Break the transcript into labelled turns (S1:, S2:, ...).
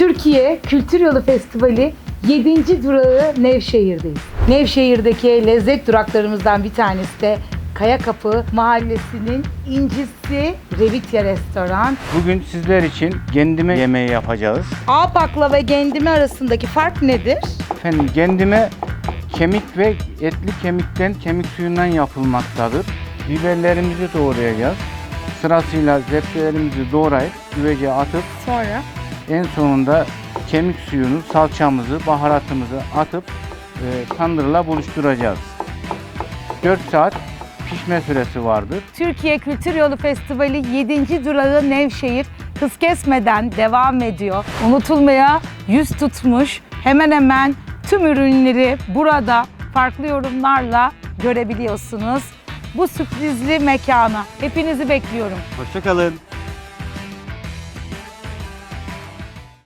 S1: Türkiye Kültür Yolu Festivali 7. durağı Nevşehir'deyiz. Nevşehir'deki lezzet duraklarımızdan bir tanesi de Kayakapı Mahallesi'nin incisi Revitya Restoran.
S2: Bugün sizler için kendime yemeği yapacağız.
S1: Ağpakla ve gendime arasındaki fark nedir?
S2: Efendim kendime kemik ve etli kemikten, kemik suyundan yapılmaktadır. Biberlerimizi doğrayacağız. Sırasıyla zepselerimizi doğrayıp güvece atıp
S1: Sonra?
S2: En sonunda kemik suyunu, salçamızı, baharatımızı atıp e, tandırla buluşturacağız. 4 saat pişme süresi vardır.
S1: Türkiye Kültür Yolu Festivali 7. durağı Nevşehir hız kesmeden devam ediyor. Unutulmaya yüz tutmuş hemen hemen tüm ürünleri burada farklı yorumlarla görebiliyorsunuz. Bu sürprizli mekana hepinizi bekliyorum.
S3: Hoşçakalın.